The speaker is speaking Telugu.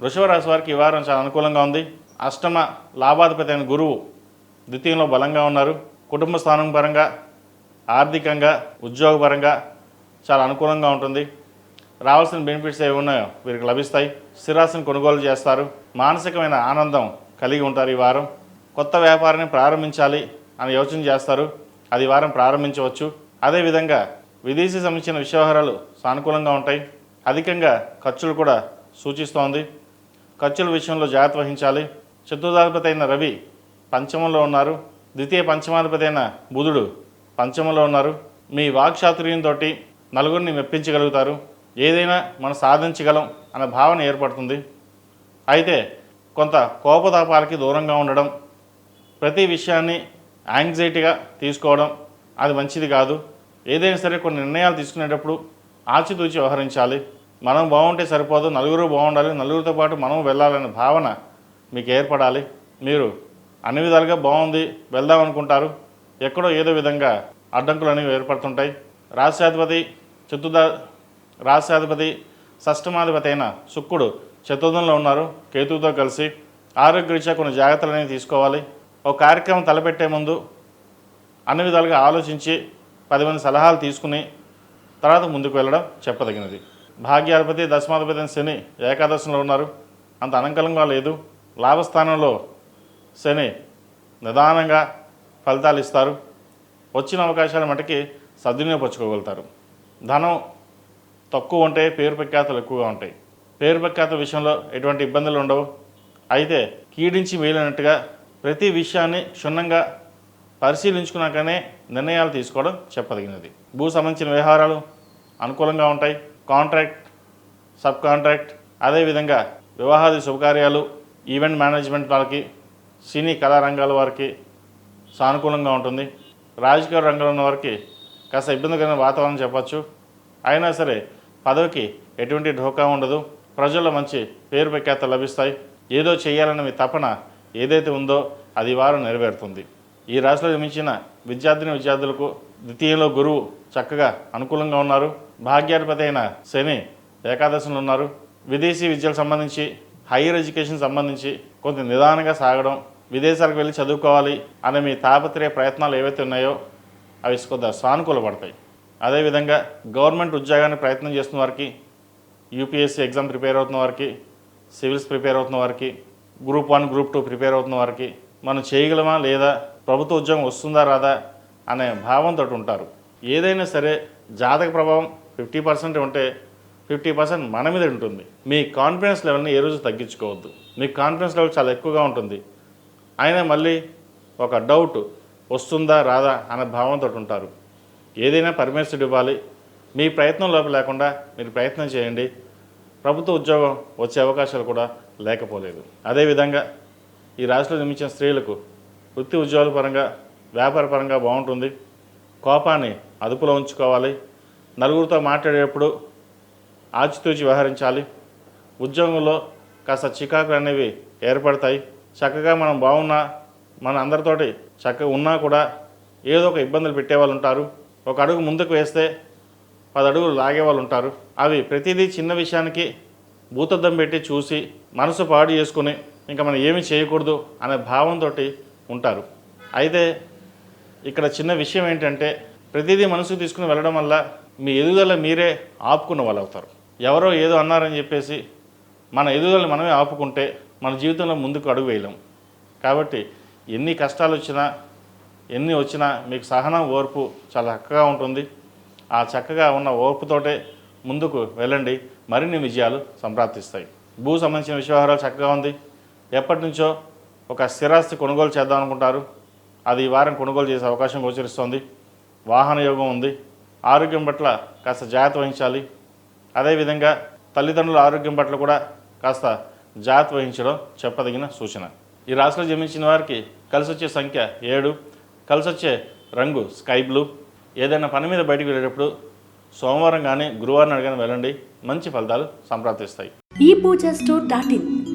వృషభరాశి వారికి ఈ వారం చాలా అనుకూలంగా ఉంది. అష్టమ లాభాధిపతి అయిన గురువు ద్వితీయంలో బలంగా ఉన్నారు. కుటుంబ స్థానం పరంగా ఆర్థికంగా ఉద్యోగపరంగా చాలా అనుకూలంగా ఉంటుంది. రావాల్సిన బెనిఫిట్స్ ఏవి ఉన్నాయో వీరికి లభిస్తాయి. స్థిరాస్తిని కొనుగోలు చేస్తారు. మానసికమైన ఆనందం కలిగి ఉంటారు ఈ వారం. కొత్త వ్యాపారాన్ని ప్రారంభించాలి అని యోచన చేస్తారు. అది వారం ప్రారంభించవచ్చు. అదేవిధంగా విదేశీ సంబంధించిన వ్యవహారాలు సానుకూలంగా ఉంటాయి. అధికంగా ఖర్చులు కూడా సూచిస్తోంది. ఖర్చుల విషయంలో జాగ్రత్త వహించాలి. చతుర్థాధిపతి అయిన రవి పంచమంలో ఉన్నారు. ద్వితీయ పంచమాధిపతి అయిన బుధుడు పంచమంలో ఉన్నారు. మీ వాక్చాతుర్యంతో నలుగురిని మెప్పించగలుగుతారు. ఏదైనా మనం సాధించగలం అనే భావన ఏర్పడుతుంది. అయితే కొంత కోపతాపాలకి దూరంగా ఉండడం ప్రతి విషయాన్ని యాంగ్జైటీగా తీసుకోవడం అది మంచిది కాదు. ఏదైనా సరే కొన్ని నిర్ణయాలు తీసుకునేటప్పుడు ఆచితూచి వ్యవహరించాలి. మనం బాగుంటే సరిపోదు నలుగురు బాగుండాలి నలుగురితో పాటు మనం వెళ్ళాలనే భావన మీకు ఏర్పడాలి. మీరు అన్ని విధాలుగా బాగుంది వెళ్దాం అనుకుంటారు. ఎక్కడో ఏదో విధంగా అడ్డంకులు అనేవి ఏర్పడుతుంటాయి. రాష్ట్రాధిపతి చతుర్థ రాష్ట్రాధిపతి షష్టమాధిపతి అయిన శుక్రుడు చతుర్థంలో ఉన్నారు కేతువుతో కలిసి ఆరోగ్యరీత్యా కొన్ని జాగ్రత్తలు అనేవి తీసుకోవాలి. ఒక కార్యక్రమం తలపెట్టే ముందు అన్ని విధాలుగా ఆలోచించి పది మంది సలహాలు తీసుకుని తర్వాత ముందుకు వెళ్ళడం చెప్పదగినది. భాగ్యాధిపతి దశమాధిపతి శని ఏకాదశంలో ఉన్నారు. అంత అనంకలంగా లేదు. లాభస్థానంలో శని నిదానంగా ఫలితాలు ఇస్తారు. వచ్చిన అవకాశాల మటుకి సద్వినియోగపరచుకోగలుగుతారు. ధనం తక్కువ ఉంటాయి పేరు ప్రఖ్యాతలు ఎక్కువగా ఉంటాయి. పేరు ప్రఖ్యాత విషయంలో ఎటువంటి ఇబ్బందులు ఉండవు. అయితే కీడించి మేలినట్టుగా ప్రతి విషయాన్ని క్షుణ్ణంగా పరిశీలించుకున్నాకనే నిర్ణయాలు తీసుకోవడం చెప్పదగినది. భూ సంబంధించిన వ్యవహారాలు అనుకూలంగా ఉంటాయి. కాంట్రాక్ట్ సబ్ కాంట్రాక్ట్ అదేవిధంగా వివాహాది శుభకార్యాలు ఈవెంట్ మేనేజ్మెంట్ వాళ్ళకి సినీ కళారంగాల వారికి సానుకూలంగా ఉంటుంది. రాజకీయ రంగంలో ఉన్న వారికి కాస్త ఇబ్బందికరమైన వాతావరణం చెప్పచ్చు. అయినా సరే పదవికి ఎటువంటి ఢోకా ఉండదు. ప్రజల్లో మంచి పేరు ప్రఖ్యాత లభిస్తాయి. ఏదో చేయాలన్న మీ తపన ఏదైతే ఉందో అది వారు నెరవేరుతుంది. ఈ రాశిలో జన్మించిన విద్యార్థిని విద్యార్థులకు ద్వితీయంలో గురువు చక్కగా అనుకూలంగా ఉన్నారు. భాగ్యాధిపతి అయిన శని ఏకాదశంలో ఉన్నారు. విదేశీ విద్యలకు సంబంధించి హైయర్ ఎడ్యుకేషన్ సంబంధించి కొంత నిదానంగా సాగడం విదేశాలకు వెళ్ళి చదువుకోవాలి అనే మీ తాపత్రయ ప్రయత్నాలు ఏవైతే ఉన్నాయో అవి కొంత సానుకూలపడతాయి. అదేవిధంగా గవర్నమెంట్ ఉద్యోగాన్ని ప్రయత్నం చేస్తున్న వారికి యూపీఎస్సీ ఎగ్జామ్ ప్రిపేర్ అవుతున్న వారికి సివిల్స్ ప్రిపేర్ అవుతున్న వారికి group one group two prepare అవుతున్న వారికి మనం చేయగలమా లేదా ప్రభుత్వ ఉద్యోగం వస్తుందా రాదా అనే భావంతో ఉంటారు. ఏదైనా సరే జాతక ప్రభావం ఫిఫ్టీ పర్సెంట్ ఉంటే ఫిఫ్టీ పర్సెంట్ మన మీద ఉంటుంది. మీ కాన్ఫిడెన్స్ లెవెల్ని ఏ రోజు తగ్గించుకోవద్దు. మీ కాన్ఫిడెన్స్ లెవెల్ చాలా ఎక్కువగా ఉంటుంది. అయినా మళ్ళీ ఒక డౌట్ వస్తుందా రాదా అనే భావంతో ఉంటారు. ఏదైనా పర్మిషన్ ఇవ్వాలి. మీ ప్రయత్నం లోపల లేకుండా మీరు ప్రయత్నం చేయండి. ప్రభుత్వ ఉద్యోగం వచ్చే అవకాశాలు కూడా లేకపోలేదు. అదేవిధంగా ఈ రాశిలో నిర్మించిన స్త్రీలకు వృత్తి ఉద్యోగాల పరంగా వ్యాపార పరంగా బాగుంటుంది. కోపాన్ని అదుపులో ఉంచుకోవాలి. నలుగురితో మాట్లాడేటప్పుడు ఆచితూచి వ్యవహరించాలి. ఉద్యోగంలో కాస్త చికాకులు అనేవి ఏర్పడతాయి. చక్కగా మనం బాగున్నా మన అందరితోటి చక్కగా ఉన్నా కూడా ఏదో ఒక ఇబ్బందులు పెట్టేవాళ్ళు ఉంటారు. ఒక అడుగు ముందుకు వేస్తే పది అడుగులు లాగేవాళ్ళు ఉంటారు. అవి ప్రతిదీ చిన్న విషయానికి భూతద్దం పెట్టి చూసి మనసు పాడు చేసుకుని ఇంకా మనం ఏమి చేయకూడదు అనే భావంతో ఉంటారు. అయితే ఇక్కడ చిన్న విషయం ఏంటంటే ప్రతిదీ మనసుకు తీసుకుని వెళ్ళడం వల్ల మీ ఎదుగుదల మీరే ఆపుకున్న వాళ్ళు అవుతారు ఎవరో ఏదో అన్నారని చెప్పేసి మన ఎదుగుదలని మనమే ఆపుకుంటే మన జీవితంలో ముందుకు అడుగు వేయలేం. కాబట్టి ఎన్ని కష్టాలు వచ్చినా ఎన్ని వచ్చినా మీకు సహనం ఓర్పు చాలా చక్కగా ఉంటుంది. ఆ చక్కగా ఉన్న ఓర్పుతోటే ముందుకు వెళ్ళండి. మరిన్ని విజయాలు సంప్రాప్తిస్తాయి. భూ సంబంధించిన విషయవహారాలు చక్కగా ఉంది. ఎప్పటి నుంచో ఒక స్థిరాస్తి కొనుగోలు చేద్దాం అనుకుంటారు. అది ఈ వారం కొనుగోలు చేసే అవకాశం గోచరిస్తోంది. వాహన యోగం ఉంది. ఆరోగ్యం పట్ల కాస్త జాగ్రత్త వహించాలి. అదేవిధంగా తల్లిదండ్రుల ఆరోగ్యం పట్ల కూడా కాస్త జాగ్రత్త వహించడం చెప్పదగిన సూచన. ఈ రాశిలో జన్మించిన వారికి కలిసి వచ్చే సంఖ్య ఏడు. కలిసి వచ్చే రంగు స్కై బ్లూ. ఏదైనా పని మీద బయటికి వెళ్ళేటప్పుడు సోమవారం కానీ గురువారం నాడు వెళ్ళండి. మంచి ఫలితాలు సంప్రాప్తిస్తాయి. ఈ పూజ స్టోర్ డాట్ ఇన్.